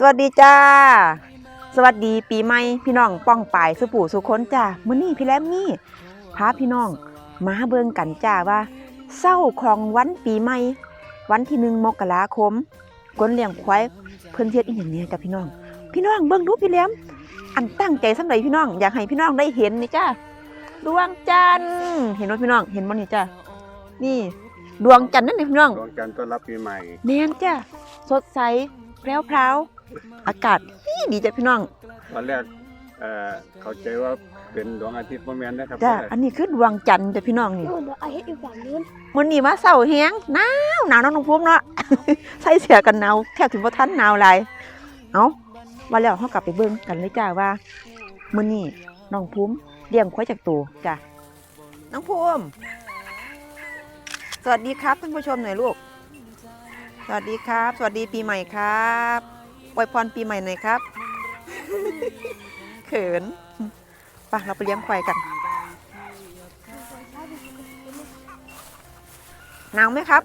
สวัสดีจ้า สวัสดีปีใหม่พี่น้องป้องปายสุปู่สุคนจ้ามื้อนี้พี่แลมมี่พาพี่น้องมาเบิ่งกันจ้าว่าเศร้าของวันปีใหม่ วันที่หนึ่งมกราคมกวนเลี้ยงควายเพิ่นเฮ็ดอีหยังเนี่ยจ้ะพี่น้อง พี่น้องเบิ่งดูพี่แหลมอันตั้งใจสำใดพี่น้องอยากให้พี่น้องได้เห็นนี่จ้าดวงจันทร์เห็นบ่พี่น้องเห็นบ่นี่จ้านี่ดวงจันทร์นั่นนี่พี่น้องดวงจันทร์ต้อนรับปีใหม่แม่นจ้าสดใสแพรวพราว อากาศดีดีจ้ะพี่น้องตอนแรกเอ่อเข้าใจว่าเป็นดวงอาทิตย์บ่แม่นนะครับจ้าอันนี้คือดวงจันทร์จ้ะพี่น้องนี่นู่นเดี๋ยวเอาเฮ็ดอยู่ฝั่งนู้นมื้อนี้มาเช้าแฮงหนาวหนาวเนาะน้องภูมิเนาะใส่เสื้อกันหนาวแทบถึงบ่ทันหนาวหลายเอ้าว่าแล้วเฮากลับไปเบิ่งกันเลยจ้าว่ามื้อนี้น้องภูมิเลี้ยงควายจากตัวจ้ะน้องภูมิสวัสดีครับท่านผู้ชมหน่อยลูก สวัสดีครับ สวัสดีปีใหม่ครับ อวยพรปีใหม่หน่อยครับ เขินไปเราไปเลี้ยงควายกันหนาวไหมครับ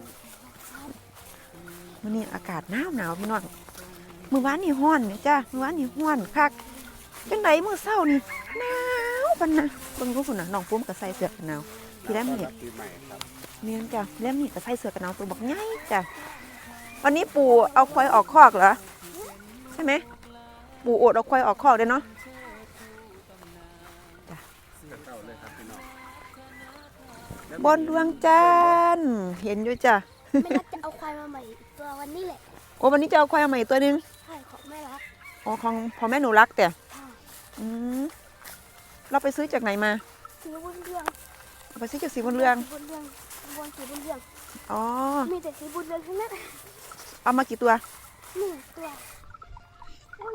วันนี้อากาศหนาวหนาวพี่น้องมือวานนี่ห้อนเนี่ยจ้ามือวานนี่ห้อนคักจังไดมือเศร้านี่หนาวปันนะเบิ่งรูปพุ่นนะน้องปุ้มกับใส่เสื้อกันหนาวพี่แรมต้อนนี่รับปีใหม่ครับเมียนจ้ะแรมนี่กับใส่เสื้อกันหนาวตัวบักใหญ่จ้ะวันนี้ปู่เอาควายออกคอกเหรอ ใช่ไหมปู่โอดเอาควายออกคอกเลยเนาะเข้าเลยครับพี่น้องบนดวงจันทร์เห็นอยู่จ้ะแม่รักจะเอาควายมาใหม่อีกตัววันนี้แหละโอ้วันนี้จะเอาควายมาใหม่อีกตัวหนึงใช่ของแม่รักอ๋อของพอแม่หนูรักแต่ใช่อืมเราไปซื้อจากไหนมาสีบุญเรืองเอาไปซื้อจากสีบนเรืองสีบุญเรืองบนสีบุญเรืองอ๋อมีแต่สีบุญเรืองทั้งนั้นเอามากี่ตัวนี่ตัวแล้วเราไม่ได้ถูกตัวเลย ต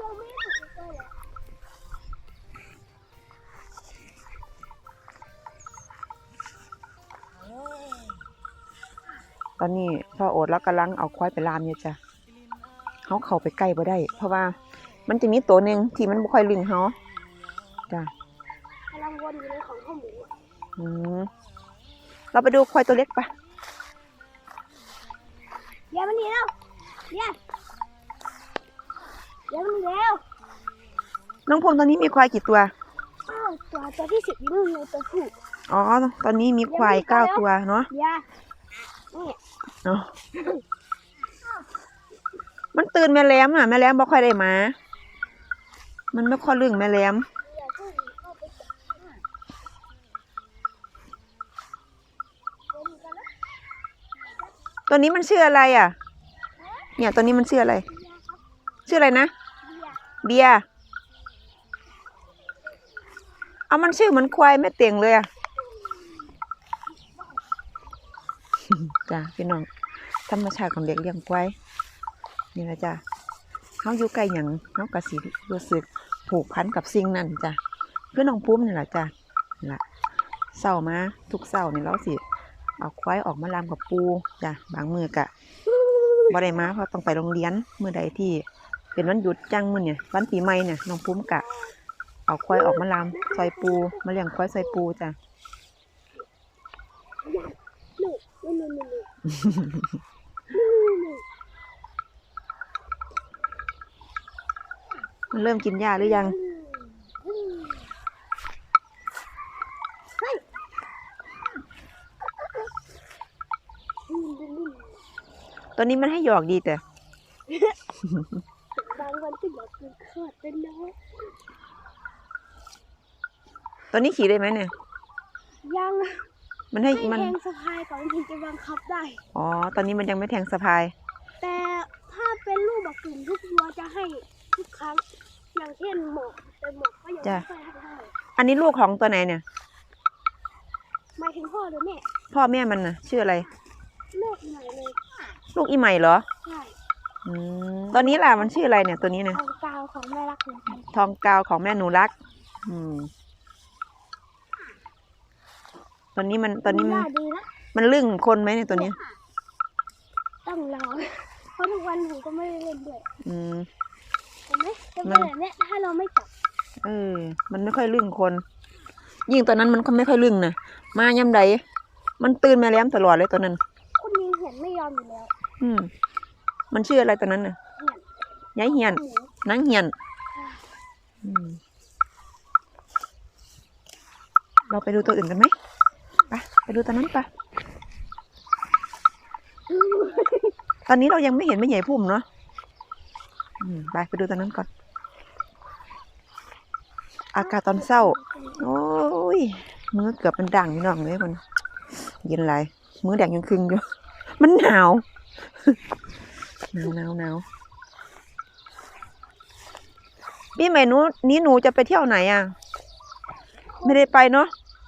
อนนี้พ่อโอดแล้วกำลังเอาควายไปลามอยู่จ้ะเขาเข้าไปใกล้บ่ได้ เพราะว่ามันจะมีตัวหนึ่งที่มันบ่ค่อยลึงเขาจ้ะกำลังวนอยู่ในของพ่อหมูอะอืมเราไปดูควายตัวเล็กปะเดี๋ยวมันหนีแล้วเดี๋ยว เดี๋ยวมันหนีแล้วน้องพงตอนนี้มีควายกี่ตัวอ้าวตัวตัวที่สิบอยู่นู่นเลยตัวผู้อ๋อ ตอนนี้มีควายเก้าตัวเนาะเดี๋ยวนี่เนาะมันตื่นแม่แหลมอะแม่แหลมบ่ค่อยได้มา มันไม่ค่อยลึงแม่แหลมเดี๋ยวก็เข้าไปจับข้างหน้าเดี๋ยวหนีกันนะตัวนี้มันชื่ออะไรอะ เนี่ยตัวนี้มันชื่ออะไร ชื่ออะไรนะ เบียเอามันชื่อเหมือนควายแม่เตียงเลยอะจ้ะพี่น้องธรรมชาติของเด็กเลี้ยงควายนี่แหละจ้ะเขาอยู่ใกล้หยังเขากระสิรู้สึกผูกพันกับสิ่งนั้นจ้ะคือน้องปุ้มนี่แหละจ้ะนี่ล่ะเศร้ามาทุกเศร้านี่เราสิเอาควายออกมาลามกับปูจ้ะบางมือกะบ่ได้มาเพราะต้องไปโรงเรียนเมื้อใดที่ เป็นวันหยุดจังมือเนี่ยวันปีใหม่เนี่ยน้องปุ้มกะ เอาควายออกมาลามซอยปูมาเลี้ยงควายซอยปูจ้ะมันเริ่มกินหญ้าหรือยังตัวนี้มันให้หยอกดีแต่ บางวันก็อยากกินข้าวเป็นน้อยตัวนี้ขี่ได้ไหมเนี่ย ยังมันให้ให้มัน แทงสะพายก่อนถึงจะบังคับได้ อ๋อ ตอนนี้มันยังไม่แทงสะพาย แต่ถ้าเป็นลูกแบบกลุ่มทุกตัวจะให้ทุกครั้ง อย่างเช่นหมอกแต่หมอกก็ยังจ้ะ ไม่ค่อยให้ได้อันนี้ลูกของตัวไหนเนี่ย หมายถึงพ่อหรือแม่พ่อแม่มันน่ะ ชื่ออะไรแม่ใหม่เลยลูกอีใหม่เหรอ ใช่ อืมตอนนี้ล่ะมันชื่ออะไรเนี่ยตัวนี้เนี่ยเอากาวของแม่รักเหมือนกันทองกาวของแม่หนูรัก อืมตอนนี้มันตอนนี้มันน่าดีนะ มันลึ่งคนไหมเนี่ยตัวนี้ต้องรอเพราะทุกวันผมก็ไม่ได้เล่นด้วยอืม เห็นไหมจะเป็นแบบเนี้ยถ้าเราไม่จับเออ มันไม่ค่อยลึงคน ยิ่งตอนนั้นมันก็ไม่ค่อยลึงนะมาย่ำใดมันตื่นมาแล้มตลอดเลยตอนนั้นคนยิงเห็นไม่ยอมอยู่แล้ว อืม มันชื่ออะไรตอนนั้นน่ะยายเหียนนางเหียน เราไปดูตัวอื่นกันไหมไปไปดูตัวนั้นไปะตอนนี้เรายังไม่เห็นไม่ใหญ่พุ่มเนาะไปไปดูตัวนั้นก่อน อากาศตอนเศร้า โอ้ยมือเกือบมันดังน้องเลยมันเย็นไรมือแดงยังคึงอยู่ มันหนาว หนาวหนาวหนาวพี่ใหม่หนูนี้หนูจะไปเที่ยวไหนอะ ไม่ได้ไปเนาะ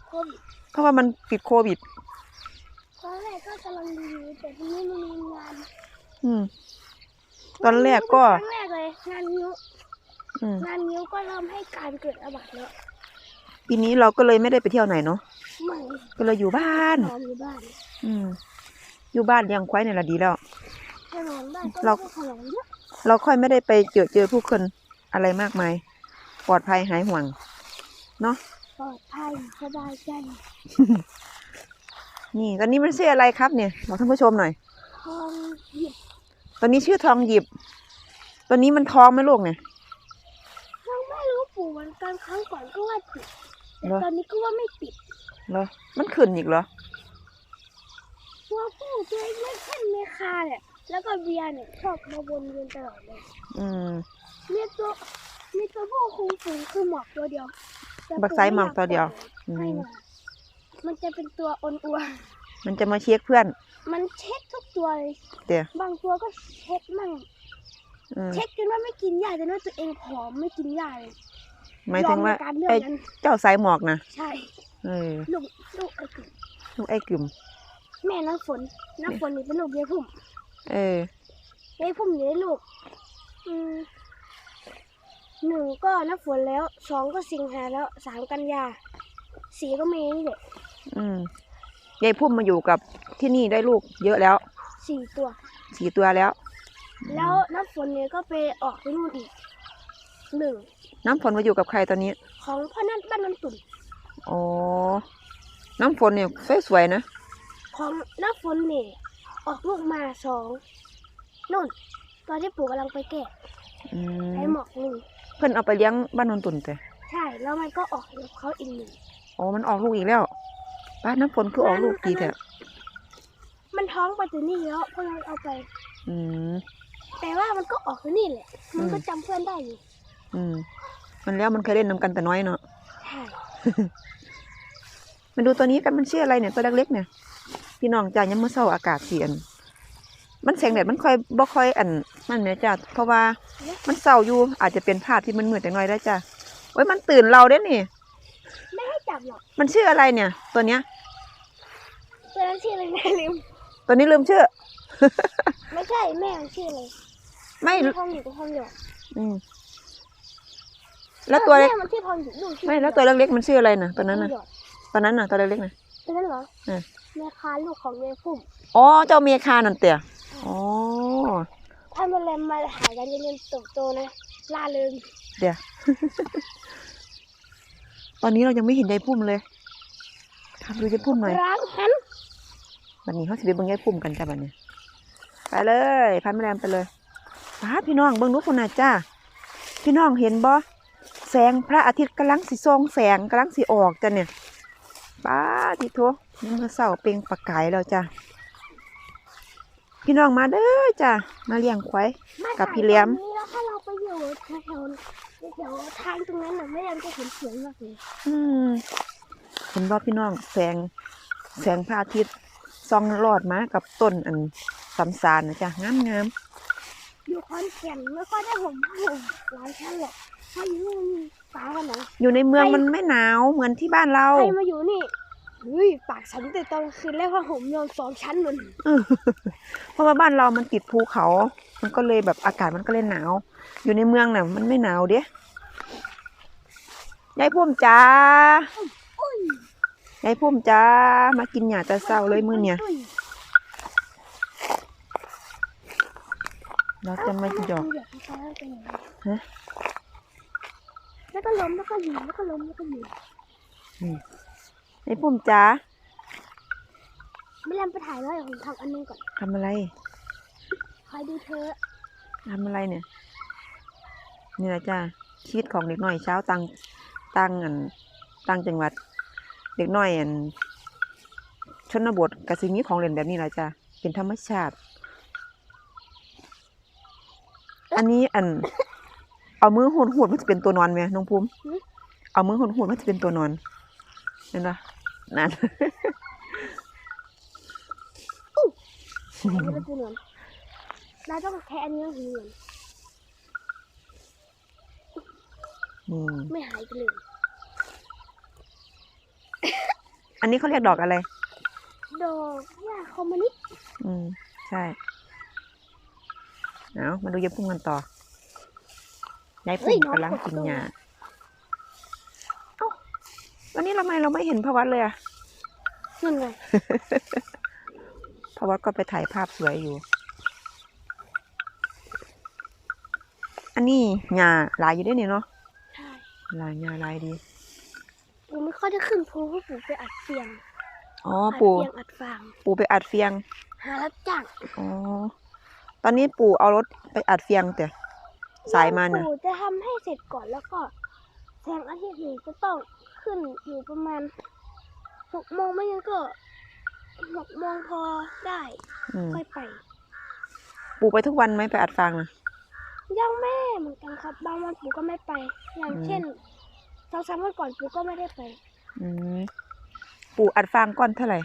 โควิดเพราะว่ามันปิดโควิดตอนแรกก็กำลังดีแต่ทีนี้มันมีงานอืม ตอนแรกก็ ครั้งแรกเลยงานนิ้วอืมงานนิ้วก็ทำให้การเกิดระบาดแล้วปีนี้เราก็เลยไม่ได้ไปเที่ยวไหนเนาะไม่ก็เลยอยู่บ้าน นอนอยู่บ้าน อืม อยู่บ้านเลี้ยงควายเนี่ยแหละดีแล้ว ถ้านอนบ้านก็เราไม่ได้ขนมเยอะเราค่อยไม่ได้ไปเจอเจอผู้คนอะไรมากมาย ปลอดภัยหายห่วง เนาะปลอดภัยสบายใจนี่ตอนนี้มันชื่ออะไรครับเนี่ยบอกท่านผู้ชมหน่อยทองหยิบตอนนี้ชื่อทองหยิบตอนนี้มันท้องไหมลูกเนี่ยยังไม่รู้ปู่เหมือนกันครั้งก่อนก็ว่าติดแต่เหรอตอนนี้ก็ว่าไม่ติดเหรอมันขึ้นอีกเหรอตัวผู้ตัวเล็กๆเช่นเมคาเนี่ย แล้วก็เบียร์เนี่ยชอบมาวนเวียนตลอดเลยอืมมีตัวมีตัวผู้คุมฝูงคือหมอกตัวเดียวแต่บักไซหมอกตัวเดียวอืมให้มามันจะเป็นตัวอ่อนอัวมันจะมาเช็คเพื่อน มันเช็คทุกตัวเลยเดี๋ยวบางตัวก็เช็คมั่งอืมเช็คจนว่าไม่กินหญ้าจนว่าตัวเองผอมไม่กินหญ้าเลยหมายถึงว่าอในการเลือกไอ้นั้นเจ้าสายหมอกนะใช่เออลูกลูกไอ้กึ่งลูกไอ้กลุ่มแม่น้ำฝนน้ำฝนนี่เป็นลูกยายพุ่ม เออยายพุ่มนี่ได้ลูกอืมหนึ่งก็น้ำฝนแล้วสองก็สิงหาแล้วสามกันยาสี่ก็เมย์นี่แหละอืมยายพุ่มมาอยู่กับที่นี่ได้ลูกเยอะแล้วสี่ตัว สี่ตัวแล้ว แล้วน้ำฝนเนี่ยก็ไปออกไปนู่นอีกหนึ่งน้ำฝนมาอยู่กับใครตอนนี้ ของพ่อนั่นบ้านน้ำตุ่นอ๋อ น้ำฝนเนี่ยสวยๆนะ ของน้ำฝนเนี่ย ออกลูกมาสองนู่น ตอนที่ปู่กำลังไปแกะอืไอ้มหมอกหนึ่งเพื่อนเอาไปเลี้ยงบ้านนนตุนแต่ใช่ แล้วมันก็ออกกับเขาอีกหนึ่ง อ๋อมันออกลูกอีกแล้วบ้านน้ำฝนคือออกลูกดีแท้มันท้องไปถึงนี่แล้วเพราะเราเอาไป อืม แต่ว่ามันก็ออกที่นี่แหละ มันก็อืมจำเพื่อนได้อยู่อืม มันแล้วมันเคยเล่นนำกันแต่น้อยเนาะใช่มาดูตัวนี้กันมันชื่ออะไรเนี่ยตัวเล็กๆเนี่ย พี่น้องจ้ายังเมื่อเช้าอากาศเสียนมันแสงแดดมันค่อยบ่ค่อยอันนั่นแหม่จ้าเพราะว่ามันเศร้าอยู่อาจจะเป็นภาพที่มันมืดแต่น้อยได้จ้าโอ้ยมันตื่นเราเด้นี่ ไม่ให้จับหรอก มันชื่ออะไรเนี่ย ตัวเนี้ย ตัวนั้นชื่ออะไรแม่ลืม ตัวนี้ลืมชื่อ ไม่ใช่แม่มันชื่ออะไร ไม่ชื่อทองอยู่กับทองหยดอืมแล้วตัวเล็กแม่มันชื่อทองหยดลูกชื่อไม่แล้วตัวเล็กๆมันชื่ออะไรนะตัวนั้นทอน่ะงหยดตัวนั้นน่ะตัวเล็กๆน่ะตัวนั้นเหรอ เออแม่ค้าลูกของยายพุ่มอ๋อเจ้าเมคานั่นเตี่ยอ๋อถ้ามันเลยมาหากันจะเรียนเติบโตนะล่าเริงเดี๋ยวตอนนี้เรายังไม่เห็นยายพุ่มเลยทำดูยายพุ่มหน่อยร้างหันวันนี้เขาสิไปเบิ่งยายพุ่มกันจ้าบัดนี้ ไปเลยพันแมลงไปเลยป้าดพี่น้องเบิ่งดูคนน่ะจ้าพี่น้องเห็นบ่แสงพระอาทิตย์กำลังสิส่องแสงกำลังสิออกจ้ะเนี่ย ป้าดทิโทยังมือเศร้าเปล่งประกายแล้วจ้าพี่น้องมาเด้อจ้ามาเลี้ยงควายมากับพี่เลี้ยมถ่าตรงนี้แล้วถ้าเราไปอยู่แถวๆแถวทางตรงนั้นน่ะไม่ยังจะเห็นเสียงมากเลยอืมเห็นบ่พี่น้องแสงแสงพระอาทิตย์ส่องลอดมากับต้นอันสำสารนะจ้ะงามงามอยู่คอนแก่นไม่ค่อยได้ห่มผ้าห่มหลายชั้นหรอกเพราะอยู่นี่มันมี ฟ้าขนาดๆอยู่ในเมืองมันไม่หนาวเหมือนที่บ้านเรา ใครมาอยู่นี่เฮ้ยปากฉันแต่ตอนกลางคืนแล้วผ้าห่มนอนสองชั้นมันเพราะว่าบ้านเรามันติดภูเขา มันก็เลยแบบอากาศมันก็เลยหนาว อยู่ในเมืองน่ะ มันไม่หนาวเด้ยายพุ่มจ้าอุ้ยยายพุ่มจ้า มากินหญ้าแต่เช้าเลยมื้อเนี่ยอุ้เราจะไม่หยอกเาทำไมคุณหยอกเขาเป็นอย่างนี้ฮะแล้ว ก็ล้มแล้วก็ยืนแล้วก็ล้มแล้วก็ยืนไอ้ปุ่มจ๋าไม่เล่นไปถ่ายแล้วเดี๋ยวผมทำอันนึงก่อนทำอะไรคอยดูเธอทำอะไรเนี่ยนี่แหละจ้าชีวิตของเด็กน้อยเช้าตังตังอันตังจังหวัด เด็กน้อยอันชนบทกสิมีของเล่นแบบนี้แหละจ้าเป็นธรรมชาติ อันนี้อัน เอามือหุดหุดมันจะเป็นตัวนอนไหมน้องภูมิเอามือหุดหุดมันจะเป็นตัวนอนเห็นปะนั่นอันนี้เป็นตัวหนอนเราต้องแค่อันนี้ถึงเหมือนอืมไม่หายไปเลยอันนี้เขาเรียกดอกอะไร ดอกหญ้าคอมมิวนิสต์อืม ใช่ เอามาดูยายพุ่งกันต่อ ยายพุ่งกำลังกินหญ้าเอ้าวันนี้ทำไมเราไม่เห็นพระวัดเลยอะนั่นไงพระวัดก็ไปถ่ายภาพสวยอยู่ อันนี้หญ้าหลายอยู่ด้วยนี่เนาะใช่หลายหญ้าหลายดีปูไม่ค่อยจะขึ้นภูเพราะปูไปอัดเสียงอ๋ออัดปู่เสียงอัดฟางปู่ไปอัดเฟียง หารับจ้างอ๋อตอนนี้ปู่เอารถไปอัดเฟียงแต่ สายมาน่ะปูจะทำให้เสร็จก่อนแล้วก็แสงอาทิตย์หนึ่งจะต้องขึ้นอยู่ประมาณหกโมงไม่งั้นก็หกโมงพอได้อืมค่อยไป ปู่ไปทุกวันไหมไปอัดฟางนะ ยังแม่เหมือนกันครับ บางวันปูก็ไม่ไป อย่างอืม เช่นสองสามวันก่อนปูก็ไม่ได้ไปอืมปู่อัดฟางก้อนเท่าไหร่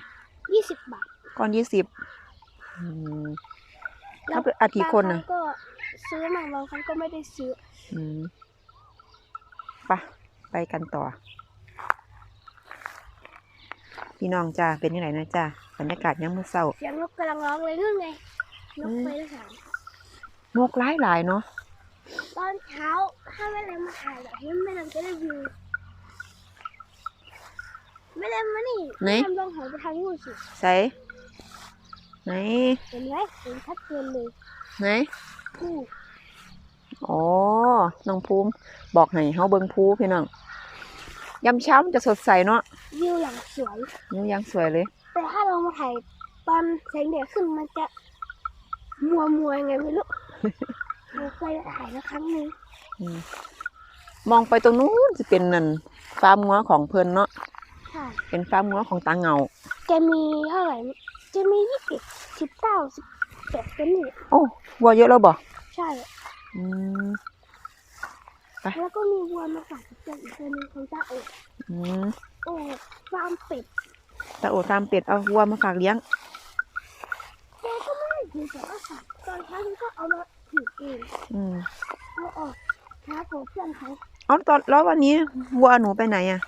ยี่สิบบาท ก้อนยี่สิบอืมแล้ว เขาไปอัดกี่คนน่ะบางรั้งก็ ซื้อมาบางครั้งก็ไม่ได้ซื้ออืมไปะไปกันต่อ พี่น้องจ้าเป็นยังไงนะจ้าบรรยากาศยังมือเศร้าเสียงนกกำลังร้องเลยนู่นไงนกอืมไปแล้วถามนกหลายหลายๆเนาะตอนเช้าถ้าแม่แรงมาถ่ายแบบนี้แม่แรงจะได้วิวแม่แรงมานี่ไหนทำลองหันไปทางนู้นสิใส่ไหนเห็นไหมเห็นชัดเจนเลยไหน ผู้อ๋อ น้องภูมิ บอกให้เฮาเบิ่งภูพี่น้องยามเช้ามันจะสดใสเนาะวิวอย่างสวยนี่ยังสวยเลย แต่ถ้าเรามาถ่ายตอนแสงแดดขึ้นมันจะมัวมัวๆยังไงไม่รู้ เราเคยถ่ายแล้วครั้งหนึงอืมมองไปตรงนู้นจะเป็นนั่นฟาร์มงัวของเพิ่นเนาะใช่เป็นฟาร์มงัวของตาเหงาจะมีเท่าไหร่จะมียี่สิบสิบเก้าสิบ แปดตัวนี่โอ้วัวเยอะแล้วบ่ใช่อืมไปแล้วก็มีวัวมาฝากกับเจ้าอีกตัวนึงของเจ้าโอ๊ตอืมโอ้ฟาร์มเป็ดตาโอตามเป็ดเอาวัวมาฝากเลี้ยงแกก็ไม่ได้ถือแต่ว่าฝากตอนเช้าฉันก็เอามาถือเองอืมเอาออกหาของเพื่อนเขาอ๋อตอนแล้ววันนี้วัวหนูไปไหนอะ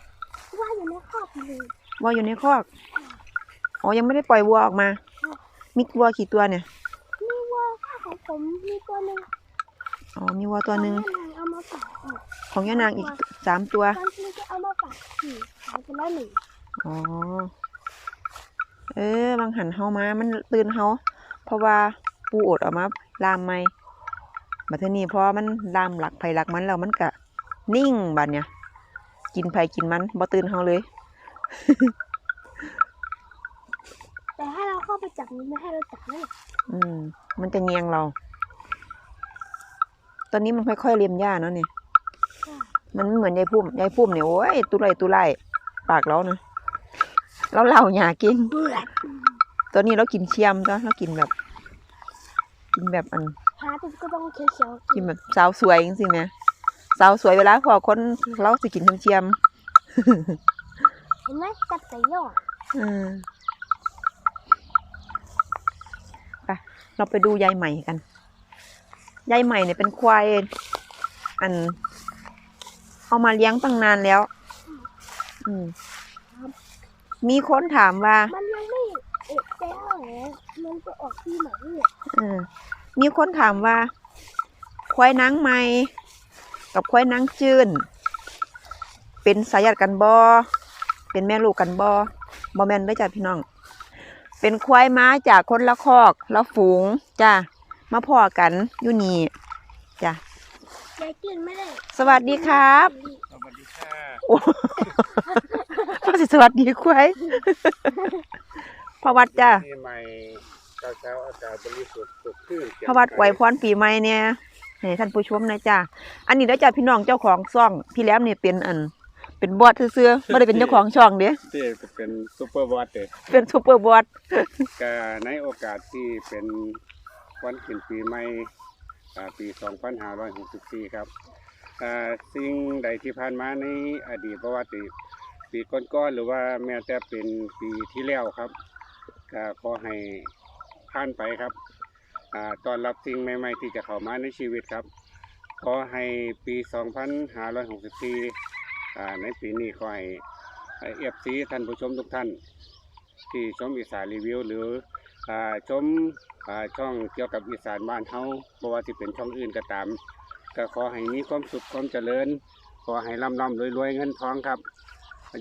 ว่าอยู่ในคอบเลยวัวอยู่ในคอกอ๋อยังไม่ได้ปล่อยวัวออกมา มีวัวกี่ตัวเนี่ย ผมมีตัวหนึ่งอ๋อมีวัวตัวหนึ่งของแม่นางเอามาฝากอีกของย่านางอีกสามตัวตอนที่จะเอามาฝากสี่หายไปแล้วหนึ่งอ๋อเออบางหันเฮามา มันตื่นเฮาเพราะว่าปูอดออกมาลามไม่บัดเทอนี้พอมันลามหลักไผหลักมันแล้วมันก็นิ่งบัดเนี่ยกินไผกินมันบ่ตื่นเฮาเลย แต่ถ้าเราเข้าไปจับมันไม่ให้เราจับเลยอืม มันจะเงียงเรา ตอนนี้มันค่อยๆเลียมหญ้าเนาะเนี่ยมันไม่เหมือนยายพุ่มยายพุ่มเนี่ยโอ้ยตุไรตุไรปากเรานะเราเล่าหญ้ากินเบื่อตอนนี้เรากินเชียมจ้ะเรากินแบบ กินแบบอันหาตัวก็ต้องเขียวๆกินแบบสาวสวยจริงๆนะสาวสวยเวลาพอคนเราสิกินเชียมเห็นไหมจับแต่ยอดๆอืมไป เราไปดูยายใหม่กัน ยายใหม่เนี่ยเป็นควายอัน เอามาเลี้ยงตั้งนานแล้ว อืมมีคนถามว่า มันยังไม่เอกใจเท่าไหร่มันจะออกที่ไหนเนี่ยเออมีคนถามว่า ควายนางไหมกับควายนางจืนเป็นสายญาติกันบอเป็นแม่ลูกกันบอบอแม่นได้อจ้ะพี่น้อง เป็นควายม้าจากคนละคอกละฝูงจ้ะมาพ่อกันอยู่นี่จ้ะยายจืนไม่ได้สวัสดีครับสวัสค่ะโอ้พ่อสิสวัสดีควายพ่อวัดจ้าปีใหม่เช้าเช้าๆอากาศบริสุทธิ์สดชื่นแจ่มพ่อวัดใสไวยพรปีใหม่เนี่ยให้ท่านผู้ชมนะจ้าอันนี้แล้วจ้าพี่น้องเจ้าของซ่อง พี่แหลมนี่เป็นอัน เป็นบอสซื่อๆไม่ได้เป็นเจ้าของช่องเด้ที่เป็นซูเปอร์วอตเตอร์เป็นซูเปอร์บอสก็ในโอกาสที่เป็นวันขึ้นปีใหม่อ่าปี 2564 ครับอ่าสิ่งใดที่ผ่านมาในอดีตประวัติปีก่อนๆหรือว่าแม้แต่เป็นปีที่แล้วครับก็ขอให้ผ่านไปครับอ่าต้อนรับสิ่งใหม่ ๆ ที่จะเข้ามาในชีวิตครับ ขอให้ปี 2564อ่า ในปีนี้ขอให้เอฟซีท่านผู้ชมทุกท่าน ที่ชมอีสานรีวิว หรืออชมอช่องเกี่ยวกับอีสานบ้านเฮาบ่ว่าสิเป็นช่องอื่นก็ตาม ก็ขอให้มีความสุขความเจริญ ขอให้ร่ำร่ำรวยรวยเงินทองครับ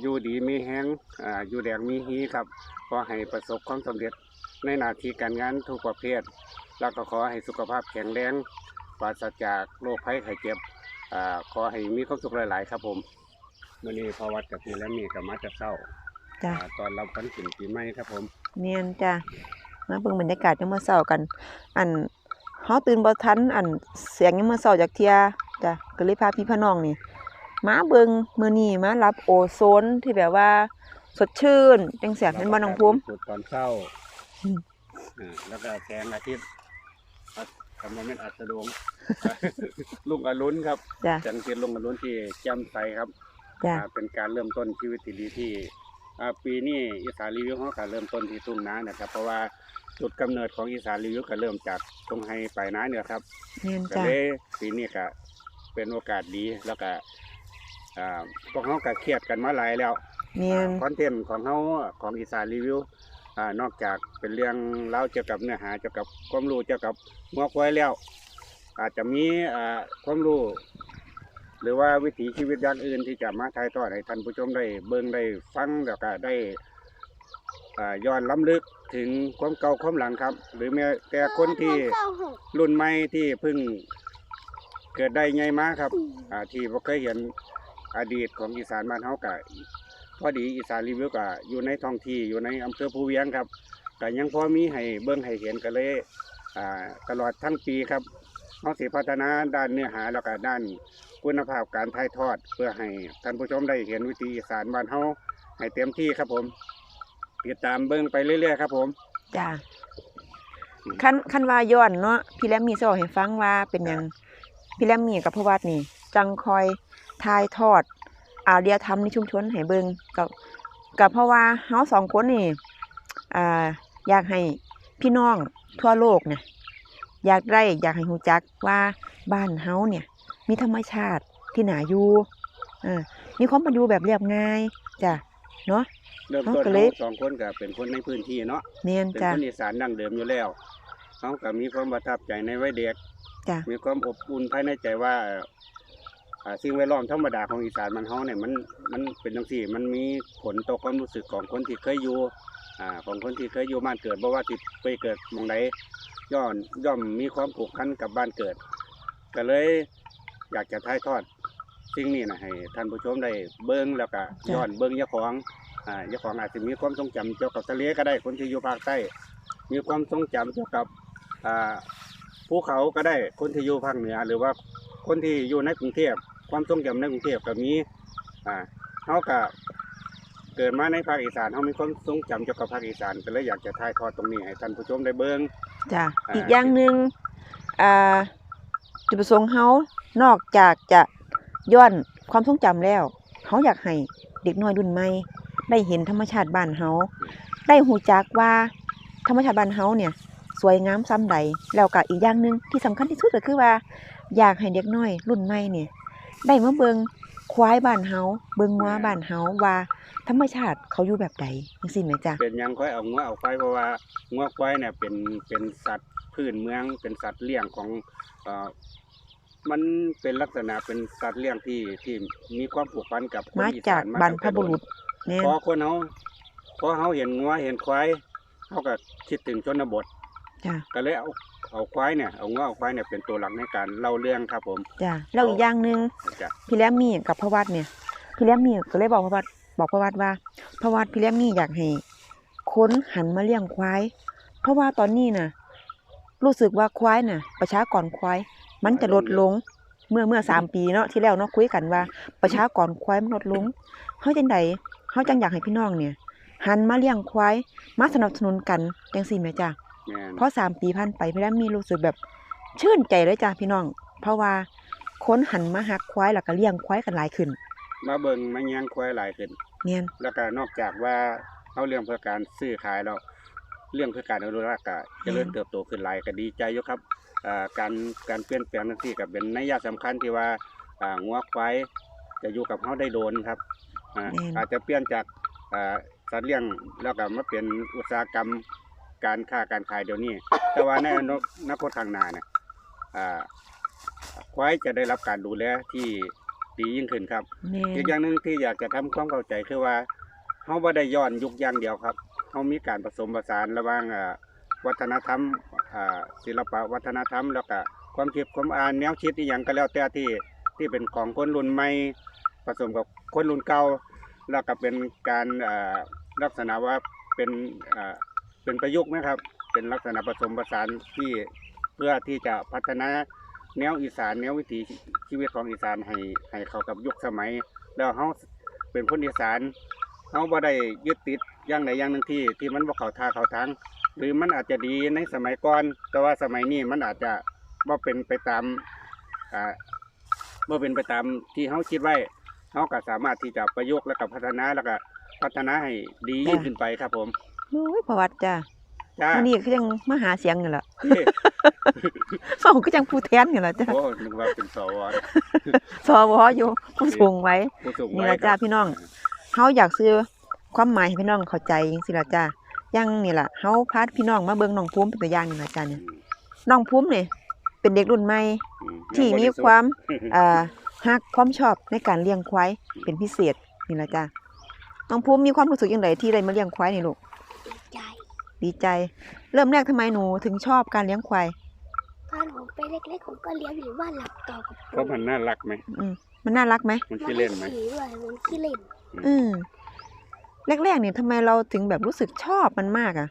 อยู่ดีมีแห้งออยู่แดงมีฮีครับ ขอให้ประสบความสำเร็จในหน้าที่การงานทุกประเภท แล้วก็ขอให้สุขภาพแข็งแรงปราศจากโรคภัยไข้เจ็บอขอให้มีความสุขหลาย ๆ ครับผม มื่อนี้พอวัดกับพี่และมีกับมาจะเศร้าจ้าอ่าตอนรับวันขึ้นปีใหม่ครับผมเนียนจ้ามาเบิ่งบรรยากาศยังมาเศร้ากัน อันเฮาตื่นบ่ทันอันเสียงยังมาเศร้าจากเที่ยจ้ะก็เลยพาพี่พาน้องนี่มาเบิ่งมื้อนี้มารับโอโซนที่แบบว่า สดชื่นจังแสบเป็นบ่น้องภูมิจุดตอนเช้าอืม อ่าแล้วก็แสงอาทิตย์อัดคำว่าเป็นอัสดงลุงอรุณครับ จ้ะจันทร์เทียนลุงอรุณที่แจ่มใสครับ จ้ะ อ่าเป็นการเริ่มต้นชีวิตที่ดีที่อ่าปีนี้อีสานรีวิวเขาก็เริ่มต้นที่ทุ่งนานะครับ เพราะว่าจุดกำเนิดของอีสานรีวิวก็เริ่มจากตรงไฮปลายนาเนี่ยครับเนียนก็จ้ะ เลยปีนี้ก็เป็นโอกาสดีแล้วก็อ่าพวกเขาก็เครียดกันมาหลายแล้วเนียนคอนเทนต์ของเขาของอีสานรีวิวอ่านอกจากเป็นเรื่องเล่าเกี่ยวกับเนื้อหาเกี่ยวกับความรู้เกี่ยวกับงอกไว้แล้ว อาจจะมีอ่าความรู้ หรือว่าวิถีชีวิตอย่างอื่นที่จะมาถ่ายทอดให้ท่านผู้ชมได้เบิ่งได้ฟังแล้วก็ได้ย้อนล้ำลึกถึงความเก่าความหลังครับ หรือแม้แต่คนที่รุ่นใหม่ที่เพิ่งเกิดได้ไงมาครับที่บ่เคยเห็นอดีตของอีสานบ้านเฮากะพอดีอีสานรีวิวกะอยู่ในท้องที่อยู่ในอำเภอภูเวียงครับก็ยังพอมีให้เบิ่งให้เห็นกันเลยตลอดทั้งปีครับเฮาสิพัฒนาด้านเนื้อหาแล้วก็ด้าน คุณภาพการถ่ายทอด เพื่อให้ท่านผู้ชมได้เห็นวิถีอีสานบ้านเฮาให้เต็มที่ครับผมติดตามเบิ่งไปเรื่อยๆครับผม จ้ะคันคันว่าย้อนเนาะพี่แลมมีสิบอกให้ฟังว่าเป็นหยังพี่แลมมีกับพ่อวัดนี่ จังคอยถ่ายทอดอารยธรรมในชุมชนให้เบิ่งกับกับเพราะว่าเฮาสองคนนี่อ่าอยากให้พี่น้องทั่วโลกเนี่ยอยากได้อยากให้รู้จักว่าบ้านเฮาเนี่ย มีธรรมชาติที่น่าอยู่เออมีความเป็นอยู่แบบเรียบง่ายจ้ะเนาะ เริ่มต้นเอาก็เลย เราสองคนก็เป็นคนในพื้นที่เนาะเนียนเป็นจ้ะ คนอีสานดั้งเดิมอยู่แล้วเขาก็มีความประทับใจในวัยเด็ก จ้ะ มีความอบอุ่นภายในใจว่าเอ่ออ่าสิ่งแวดล้อมธรรมดาของอีสานมันเฮาเนี่ยมันมันเป็นจังซี่ มันมีผลต่อความรู้สึกของคนที่เคยอยู่อ่าของคนที่เคยอยู่บ้านเกิดบ่ว่าสิไปเกิดหมองใดย่อนย่อมมีความผูกพันกับบ้านเกิด ก็เลย อยากจะถ่ายทอดสิ่งนี้นะให้ท่านผู้ชมได้เบิ่งแล้วก็ย้อนเบิ่งเจ้าของอ่าเจ้าของอาจจะมีความทรงจำเกี่ยวกับทะเลก็ได้คนที่อยู่ภาคใต้มีความทรงจำเกี่ยวกับอ่าภูเขาก็ได้คนที่อยู่ภาคเหนือ หรือว่าคนที่อยู่ในกรุงเทพความทรงจำในกรุงเทพก็มีอ่าเขาก็เกิดมาในภาคอีสานเขามีความทรงจำเกี่ยวกับภาคอีสานก็เลยอยากจะถ่ายทอดตรงนี้ให้ท่านผู้ชมได้เบิ่งจ้ะอ่า อีกอย่างหนึ่งอ่าจุดประสงค์เฮา นอกจากจะย้อนความทรงจำแล้วเฮาอยากให้เด็กน้อยรุ่นใหม่ได้เห็นธรรมชาติบ้านเฮาได้หูจักว่าธรรมชาติบ้านเฮาเนี่ย สวยงามซ้ำใดแล้วก็อีกอย่างหนึ่งที่สำคัญที่สุดก็คือว่า อยากให้เด็กน้อยรุ่นใหม่เนี่ยได้มาเบิงควายบ้านเฮาเบิงงัวบ้านเฮาว่าธรรมชาติเขาอยู่แบบใดจังซี่แหมจ้ะเป็นยังค่อยเอางัวเอาควายเพราะว่างัวควายเนี่ยเป็นเป็นสัตว์พื้นเมืองเป็นสัตว์เลี้ยงของ มันเป็นลักษณะเป็นสัตว์เลี้ยงที่ที่มีความผูกพันกับคนมาอีจากสานบรรพบุรุษแน่นพอคนเขาพอเขาเห็นงัวเห็นควายเขาก็คิดถึงชนบท จ้ะก็เลยเอาเอาควายเนี่ยเอางัวเอาควายเนี่ยเป็นตัวหลักในการเล่าเรื่องครับผมจ้ะแล้วอีกอย่างหนึ่งจ้ะพี่แลมมี่กับพระวัดเนี่ยพี่เลี้ยงมีก็เลยบอกพระวัดบอกพระวัดว่าพระวัดพี่เลี้ยงมีอยากให้คนหันมาเลี้ยงควายเพราะว่าตอนนี้น่ะ รู้สึกว่าควายน่ะ ประชากรควาย มันจะลดลงเมื่อเมื่อสามปีเนาะที่แล้วเนาะคุยกันว่า ประชากรควายมันลดลงเฮาจังใดเฮาจังอยากให้พี่น้องเนี่ย หันมาเลี้ยงควายมาสนับสนุนกันจังซี่แม่จ้ะแม่นเพราะสามปีผ่านไปพี่แล้วมีรู้สึกแบบชื่นใจเลยจ้ะพี่น้อง เพราะว่าคนหันมาหักควายแล้วก็เลี้ยงควายกันหลายขึ้น มาเบิ่งมาเลี้ยงควายหลายขึ้นเนียนแล้วก็นอกจากว่าเขาเรื่องเพื่อการซื้อขายแล้วเรื่องเพื่อการอนุรักษ์ก็เจริญเติบโตขึ้นหลายก็ดีใจอยู่ครับอ่า การการเปลี่ยนแปลงนั่นที่ก็เป็นนัยยะสำคัญที่ว่าอ่างัวควายจะอยู่กับเขาได้โดนครับอ่าอาจจะเปลี่ยนจากอ่าสัตว์เลี้ยงแล้วก็มาเป็นอุตสาหกรรมการค้าการขายเดี๋ยวนี้ แต่ว่าในอนาคตข้างหน้าเนี่ยอ่าควายจะได้รับการดูแลที่ดียิ่งขึ้นครับแม่อีกนอย่างหนึ่งที่อยากจะทำความเข้าใจคือว่าเฮาบ่ได้ย้อนยุคอย่างเดียวครับเฮามีการผสมผสานระหว่างอ่า วัฒนธรรมศิลปะวัฒนธรรม แล้วก็ความคิดความอ่านแนวคิดอีหยังก็แล้วแต่ที่ที่เป็นของคนรุ่นใหม่ผสมกับคนรุ่นเก่าแล้วก็เป็นการลักษณะว่าเป็นเป็นประยุกต์นะครับ เป็นลักษณะผสมผสานที่เพื่อที่จะพัฒนาแนวอีสานแนววิถีชีวิตของอีสานให้ให้เข้ากับยุคสมัย แล้วเฮาเป็นคนอีสานเฮาบ่ได้ยึดติดอย่างใดอย่างหนึ่งที่ที่มันบ่เข้าท่าเข้าทาง หรือมันอาจจะดีในสมัยก่อน แต่ว่าสมัยนี้มันอาจจะบ่เป็นไปตามอ่าบ่เป็นไปตามที่เฮาคิดไว้เฮาก็สามารถที่จะประยุกต์แล้วก็พัฒนาแล้วก็พัฒนาให้ดียิ่งขึ้นไปครับผมโอ้ยประวัติจ้ะจ้าวันนี้คือยังมาหาเสียงนี่แหละเฮ้ยเฝ้าก็จังผู้แทนนี่แหละจ้ะโอ้นึกว่าเป็นสวสวอยู่ผู้สูงไว้ผู้สูงนี่วัยล่ะจ้าพี่น้องเฮาอยากซื้อความหมายให้พี่น้องเข้าใจจังซี่ล่ะจ้ะอ ยังนี่ล่ะเฮาพาพี่น้องมาเบิ่งน้องภูมิเป็นตัวอย่างนี่ล่ะจ้ะเนี่ยอืมน้องภูมินี่เป็นเด็กรุ่นใหม่อืมที่มีความเอ่อฮักความชอบในการเลี้ยงควายเป็นพิเศษนี่ล่ะจ้ะน้องภูมิมีความรู้สึกยังไงที่ได้มาเลี้ยงควายนี่ลูกใจดีใจ เริ่มแรกทำไมหนูถึงชอบการเลี้ยงควายตอนผมไปเล็กๆผมก็เลี้ยงอยู่บ้านหลังเก่ากับเพราะมันน่ารักไหมอืมมันน่ารักไหมมันขี้เล่นไหมขี่ด้วยมันขี้เล่น อืม แรกๆเนี่ยทำไมเราถึงแบบรู้สึกชอบมันมากอะ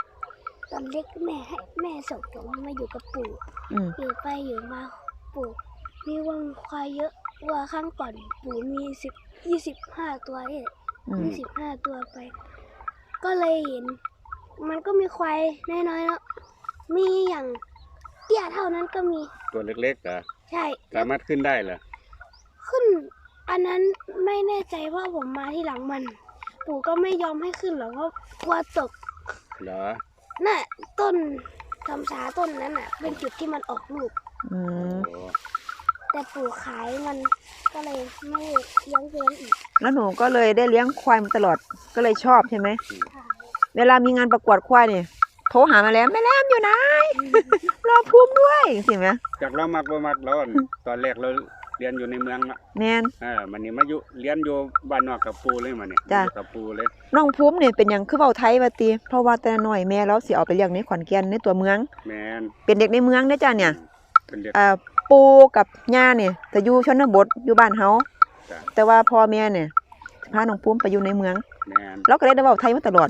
ตอนเล็กแม่ให้แม่ส่งผมมาอยู่กับปู่อืมอยู่ไปอยู่มาปู่มีวัวควายเยอะวัวข้างก่อนปู่มีสิบยี่สิบห้าตัวเนี่ยอืมยี่สิบห้าตัวไป ก็เลยเห็น มันก็มีควายน้อยๆเนาะมีอย่างเตี้ยเท่านั้นก็มีตัวเล็กๆเหรอใช่สามารถขึ้นได้เหรอขึ้น อันนั้นไม่แน่ใจว่าผมมาที่หลังมัน ปู่ก็ไม่ยอมให้ขึ้นหรอกเพราะกลัวตกเหรอน่ะต้นทำสาต้นนั้นน่ะ เป็นจุดที่มันออกลูก อืมโอ้แต่ปู่ขายมันก็เลยไม่เลี้ยงเลี้ยงอีกแล้วหนูก็เลยได้เลี้ยงควายมาตลอดก็เลยชอบใช่ไหม ค่ะเวลามีงานประกวดควายเนี่ยโทรหามาแล้วแม่แรมอยู่ไหนรอภูมิด้วยสิไหมจากเรามักบ่มักเราอั่นตอนแรกเรา เรียนอยู่ในเมืองละแมน เออมันนี่มาอยู่เรียนอยู่บ้านนอกกับปูเลยมันนี่จ้ะ อยู่กับปูเลยน้องภูมิเนี่ยเป็นอย่างคือเบาไทยว่าติเพราะว่าแต่น้อยแม่เราสิเอาไปเลี้ยงในขอนแก่นในตัวเมือง แมนเป็นเด็กในเมืองเด้อจ้ะเนี่ยเป็นเด็ก เอ่อปู่กับย่าเนี่ยจะอยู่ชนบทอยู่บ้านเฮาจ้ะ แต่ว่าพ่อแม่เนี่ยพาน้องภูมิไปอยู่ในเมือง แมน เราก็เลยได้เว้าไทยมาตลอด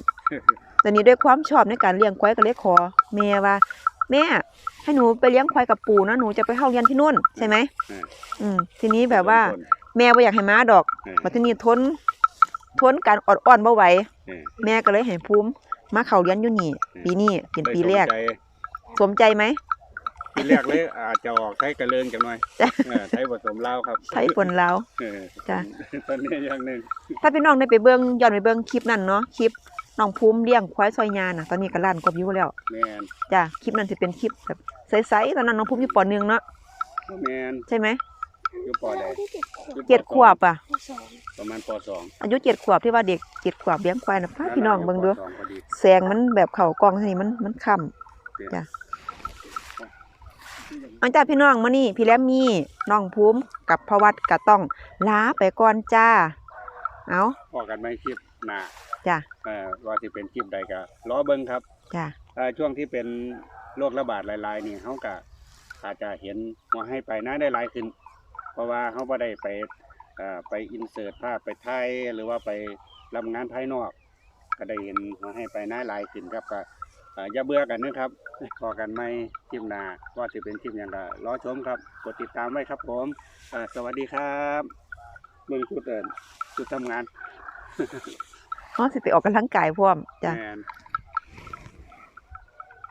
ตอนนี้ด้วยความชอบในการเลี้ยงควายก็เลยขอแม่ว่า แม่ให้หนูไปเลี้ยงควายกับปู่นะหนูจะไปเข้าเรียนที่นู่นใช่ไหมเอออืมทีนี้แบบว่าต้นแม่บ่อยากให้ม้าดอกเออมาที่นี่ทน ทนการอดอ้อนบ่ไหวเออแม่ก็เลยให้ภูมิมาเข้าเรียนอยู่นี่ ปีนี้เป็นปีแรกได้สนใจสมใจไหมปีแรกเลยอาจจะออกไทยกระเลิงจังหน่อยจ้ะเออไทยผสมลาวครับไทยปนลาวเออจ้ะตอนนี้อย่างหนึ่งถ้าพี่น้องได้ไปเบิ่งย้อนไปเบิ่งคลิปนั้นเนาะคลิป น้องภูมิเลี้ยงควายซอยยาน่ะ ตอนนี้ก็ล้านกว่าวิวแล้วแมนจ้ะคลิปนั้นสิเป็นคลิปแบบใสๆตอนนั้นน้องภูมิอยู่ปหนึ่งเนาะแมนใช่ไหมอยู่ปอใดที่เจ็ดขวบเจ็ดขวบอะข้อสองประมาณปสองอายุเจ็ดขวบที่ว่าเด็กเจ็ดขวบเลี้ยงควายนะพาพี่น้องเบิ่งดูปสอพอดีแสงมันแบบเข่ากล้องทีนี้มันมันค่ำจ้ะอันจ้าพี่น้องมานี่พี่แลมมี่น้องภูมิกับพวัดก็ต้องลาไปก่อนจ้าเอา พอกันไหมคลิป หน้าจ้ะเอ่อว่าสิเป็นคลิปใดก็รอเบิ่งครับจ้ะเอ่อช่วงที่เป็นโรคระบาดหลายๆนี่เฮาก็อาจจะเห็นว่าให้ไปหน้าได้หลายขึ้น เพราะว่าเฮาบ่ได้ไปอ่าไปอินเสิร์ตภาพไปถ่ายหรือว่าไปรับงานภายนอก ก็ได้เห็นหัวให้ไปหน้าหลายขึ้นครับก็อ่าอย่าเบื่อกันนะครับพอกันไม่ทีมหนาว่าจะเป็นทีมอย่างไรรอชมครับกดติดตามไว้ครับผมอ่าสวัสดีครับเมืองชุดเอินชุดทำงาน เฮาสิไปออกกำลังกายพร้อมจ้ะ แมน